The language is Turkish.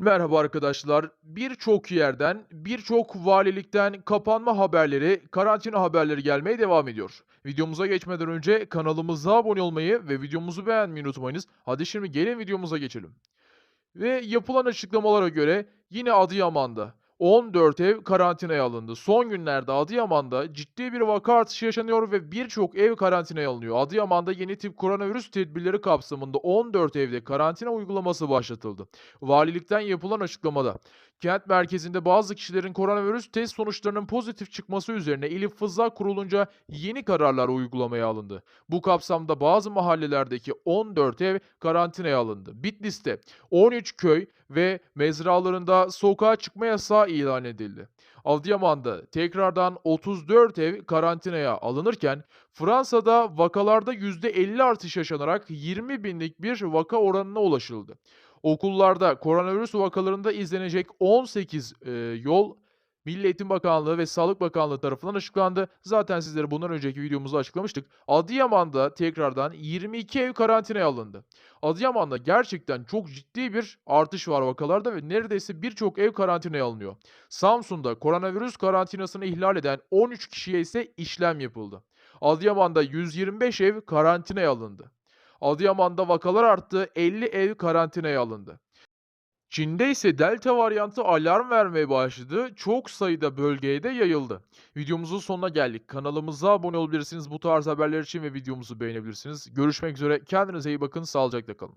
Merhaba arkadaşlar. Birçok yerden, birçok valilikten kapanma haberleri, karantina haberleri gelmeye devam ediyor. Videomuza geçmeden önce kanalımıza abone olmayı ve videomuzu beğenmeyi unutmayınız. Hadi şimdi gelin videomuza geçelim. Ve yapılan açıklamalara göre yine Adıyaman'da 14 ev karantinaya alındı. Son günlerde Adıyaman'da ciddi bir vaka artışı yaşanıyor ve birçok ev karantinaya alınıyor. Adıyaman'da yeni tip koronavirüs tedbirleri kapsamında 14 evde karantina uygulaması başlatıldı. Valilikten yapılan açıklamada kent merkezinde bazı kişilerin koronavirüs test sonuçlarının pozitif çıkması üzerine İl Fızla kurulunca yeni kararlar uygulamaya alındı. Bu kapsamda bazı mahallelerdeki 14 ev karantinaya alındı. Bitlis'te 13 köy ve mezralarında sokağa çıkma yasağı ilan edildi. Adıyaman'da tekrardan 34 ev karantinaya alınırken Fransa'da vakalarda %50 artış yaşanarak 20 binlik bir vaka oranına ulaşıldı. Okullarda koronavirüs vakalarında izlenecek 18 eee, yol Milli Eğitim Bakanlığı ve Sağlık Bakanlığı tarafından açıklandı. Zaten sizlere bundan önceki videomuzda açıklamıştık. Adıyaman'da tekrardan 22 ev karantinaya alındı. Adıyaman'da gerçekten çok ciddi bir artış var vakalarda ve neredeyse birçok ev karantinaya alınıyor. Samsun'da koronavirüs karantinasını ihlal eden 13 kişiye ise işlem yapıldı. Adıyaman'da 125 ev karantinaya alındı. Adıyaman'da vakalar arttı, 50 ev karantinaya alındı. Çin'de ise Delta varyantı alarm vermeye başladı. Çok sayıda bölgeye de yayıldı. Videomuzun sonuna geldik. Kanalımıza abone olabilirsiniz. Bu tarz haberler için ve videomuzu beğenebilirsiniz. Görüşmek üzere. Kendinize iyi bakın. Sağlıcakla kalın.